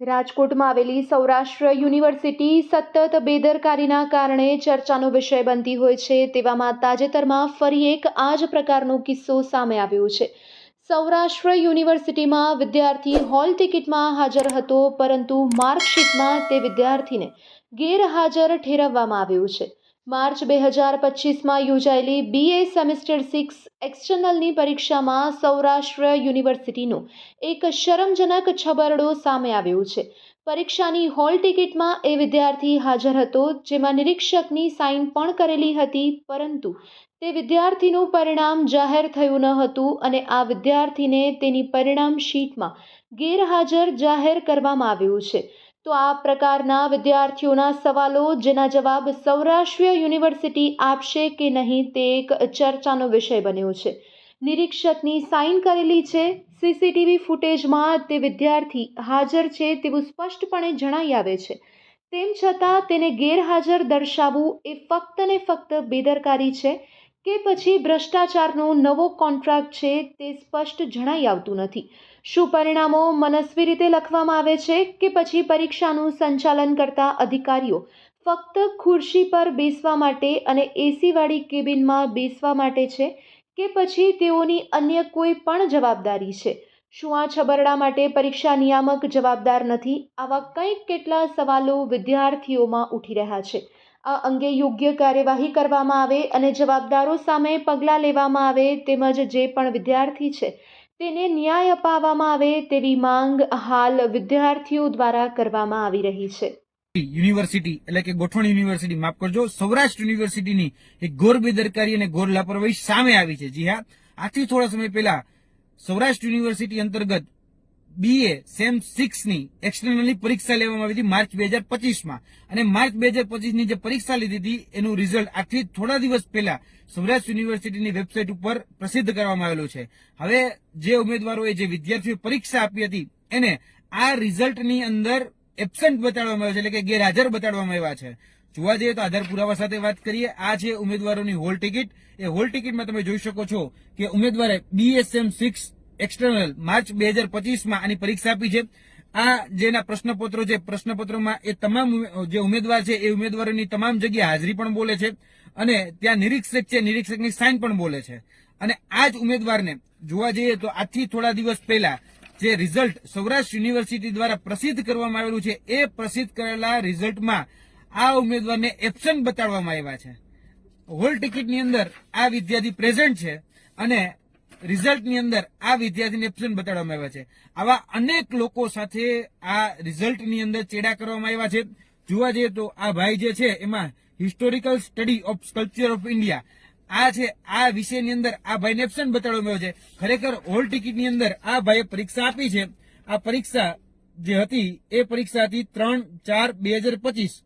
રાજકોટમાં આવેલી સૌરાષ્ટ્ર યુનિવર્સિટી સતત બેદરકારીના કારણે ચર્ચાનો વિષય બનતી હોય છે તેવામાં તાજેતરમાં ફરી એક આ જ પ્રકારનો કિસ્સો સામે આવ્યો છે. સૌરાષ્ટ્ર યુનિવર્સિટીમાં વિદ્યાર્થી હોલ ટિકિટમાં હાજર હતો પરંતુ માર્કશીટમાં તે વિદ્યાર્થીને ગેરહાજર ઠેરવવામાં આવ્યો છે. માર્ચ બે હજાર પચીસમાં યોજાયેલી બીએ સેમિસ્ટર સિક્સ એક્સટર્નલની પરીક્ષામાં સૌરાષ્ટ્ર યુનિવર્સિટીનો એક શરમજનક છબરડો સામે આવ્યો છે. પરીક્ષાની હોલ ટિકિટમાં એ વિદ્યાર્થી હાજર હતો, જેમાં નિરીક્ષકની સાઇન પણ કરેલી હતી, પરંતુ તે વિદ્યાર્થીનું પરિણામ જાહેર થયું ન હતું અને આ વિદ્યાર્થીને તેની પરિણામ શીટમાં ગેરહાજર જાહેર કરવામાં આવ્યું છે. તો આ પ્રકારના વિદ્યાર્થીઓના સવાલો જેના જવાબ સૌરાષ્ટ્ર યુનિવર્સિટી આપશે કે નહીં તે એક ચર્ચાનો વિષય બન્યો છે. નિરીક્ષકની સાઇન કરેલી છે. સીસીટીવી ફૂટેજમાં તે વિદ્યાર્થી હાજર છે તેવું સ્પષ્ટપણે જણાઈ આવે છે. તેમ છતાં તેને ગેરહાજર દર્શાવવું એ ફક્ત ને ફક્ત બેદરકારી છે કે પછી ભ્રષ્ટાચારનો નવો કોન્ટ્રાક્ટ છે તે સ્પષ્ટ જણાઈ આવતું નથી. શું પરિણામો મનસ્વી રીતે લખવામાં આવે છે કે પછી પરીક્ષાનું સંચાલન કરતા અધિકારીઓ ફક્ત ખુરશી પર બેસવા માટે અને એસીવાળી કેબિનમાં બેસવા માટે છે કે પછી તેઓની અન્ય કોઈ પણ જવાબદારી છે? શું આ છબરડા માટે પરીક્ષા નિયામક જવાબદાર નથી? આવા કંઈક કેટલા સવાલો વિદ્યાર્થીઓમાં ઉઠી રહ્યા છે. આ અંગે યોગ્ય કાર્યવાહી કરવામાં આવે અને જવાબદારો સામે પગલાં લેવામાં આવે તેમજ જે પણ વિદ્યાર્થી છે તેને ન્યાય અપાવવામાં આવે તેવી માંગ હાલ વિદ્યાર્થીઓ દ્વારા કરવામાં આવી રહી છે. યુનિવર્સિટી એટલે કે ગોઠવણ યુનિવર્સિટી, માફ કરજો, સૌરાષ્ટ્ર યુનિવર્સિટીની એક ઘોર બેદરકારી અને ઘોર લાપરવાહી સામે આવી છે. જી હા આથી થોડા સમય પહેલા સૌરાષ્ટ્ર યુનિવર્સિટી અંતર્ગત બીએ સેમ સિક્સની એક્સટર્નલની પરીક્ષા લેવામાં આવી હતી માર્ચ બે હજાર પચીસમાં. અને માર્ચ બે હજાર પચીસની જે પરીક્ષા લીધી હતી, એનું રિઝલ્ટ આજથી થોડા દિવસ પહેલા સૌરાષ્ટ્ર યુનિવર્સિટીની વેબસાઇટ ઉપર પ્રસિદ્ધ કરવામાં આવેલું છે. હવે જે ઉમેદવારોએ જે વિદ્યાર્થીઓ પરીક્ષા આપી હતી, એને આ રિઝલ્ટની અંદર એબસેન્ટ બતાડવામાં આવ્યો છે, એટલે કે ગેરહાજર બતાડવામાં આવ્યા છે. જોવા જઈએ તો આધાર પુરાવા સાથે વાત કરીએ, આ છે ઉમેદવારોની હોલ ટિકિટ એ હોલ ટિકિટમાં તમે જોઈ શકો છો કે ઉમેદવારે બીએસએમ સિક્સ એક્સટર્નલ માર્ચ બે હજાર પચીસમાં આની પરીક્ષા આપી છે. આ જેના પ્રશ્નપત્રો છે, પ્રશ્નપત્રોમાં એ તમામ જે ઉમેદવાર છે, એ ઉમેદવારોની તમામ જગ્યાએ હાજરી પણ બોલે છે અને ત્યાં નિરીક્ષક છે, નિરીક્ષકની સાઇન પણ બોલે છે. અને આ જ ઉમેદવારને જોવા જઈએ તો આજથી થોડા દિવસ પહેલા જે રિઝલ્ટ સૌરાષ્ટ્ર યુનિવર્સિટી દ્વારા પ્રસિદ્ધ કરવામાં આવેલું છે, એ પ્રસિદ્ધ કરેલા રિઝલ્ટમાં આ ઉમેદવારને એબસન્ટ બતાડવામાં આવ્યા છે. હોલ ટિકિટની અંદર આ વિદ્યાર્થી પ્રેઝન્ટ છે અને રિઝલ્ટની અંદર આ વિદ્યાર્થીને એબસન્ટ બતાડવામાં આવ્યા છે. આવા અનેક લોકો સાથે આ રિઝલ્ટની અંદર ચેડા કરવામાં આવ્યા છે. જોવા જઈએ તો આ ભાઈ જે છે એમાં historical study of sculpture of India આ છે, આ વિષયની અંદર આ ભાઈને એબસન્ટ બતાડવામાં આવ્યો છે. ખરેખર હોલ ટિકિટની અંદર આ ભાઈએ પરીક્ષા આપી છે. આ પરીક્ષા જે હતી, એ પરીક્ષા હતી ત્રણ ચાર બે હજાર પચીસ.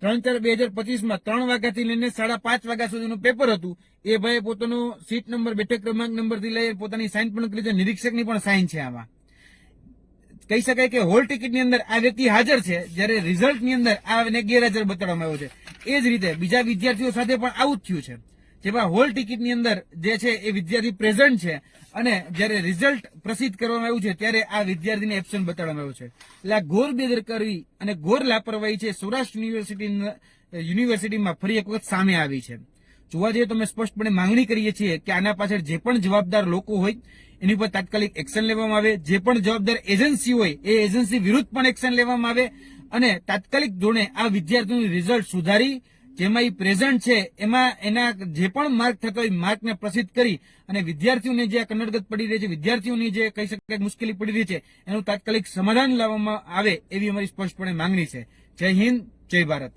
ત્રણ ચાર બે હજાર પચીસમાં ત્રણ વાગ્યાથી લઈને સાડા પાંચ વાગ્યા સુધીનું પેપર હતું. એ ભાઈએ પોતાનો સીટ નંબર બેઠક ક્રમાંક નંબરથી લઈ પોતાની સાઇન પણ કરી છે. નિરીક્ષકની પણ સાઇન છે આમાં. કહી શકાય કે હોલ ટિકિટની અંદર આ વ્યક્તિ હાજર છે. જ્યારે રિઝલ્ટની અંદર આને ગેરહાજર બતાડવામાં આવ્યો છે. એ જ રીતે બીજા વિદ્યાર્થીઓ સાથે પણ આવું જ થયું છે. જેમાં હોલ ટિકિટની અંદર જે છે એ વિદ્યાર્થી પ્રેઝન્ટ છે અને જ્યારે રિઝલ્ટ પ્રસિદ્ધ કરવામાં આવ્યું છે ત્યારે આ વિદ્યાર્થીને એબસન્ટ બતાડવામાં આવ્યો છે. એટલે આ ઘોર બેદરકારી અને ઘોર લાપરવાહી છે સૌરાષ્ટ્ર યુનિવર્સિટી યુનિવર્સિટીમાં ફરી એક વખત સામે આવી છે. જોવા જઈએ તો અમે સ્પષ્ટપણે માંગણી કરીએ છીએ કે આના પાછળ જે પણ જવાબદાર લોકો હોય, એની પર તાત્કાલિક એક્શન લેવામાં આવે. જે પણ જવાબદાર એજન્સી હોય, એ એજન્સી વિરુદ્ધ પણ એક્શન લેવામાં આવે અને તાત્કાલિક ધોરણે આ વિદ્યાર્થીનું રિઝલ્ટ સુધારી જેમાં એ પ્રેઝન્ટ છે, એમાં એના જે પણ માર્ક થતો હોય માર્કને પ્રસિદ્ધ કરી અને વિદ્યાર્થીઓને જે કન્નડગત પડી રહી છે, વિદ્યાર્થીઓની જે કહી શકાય મુશ્કેલી પડી રહી છે, એનું તાત્કાલિક સમાધાન લાવવામાં આવે એવી અમારી સ્પષ્ટપણે માંગણી છે. જય હિન્દ, જય ભારત.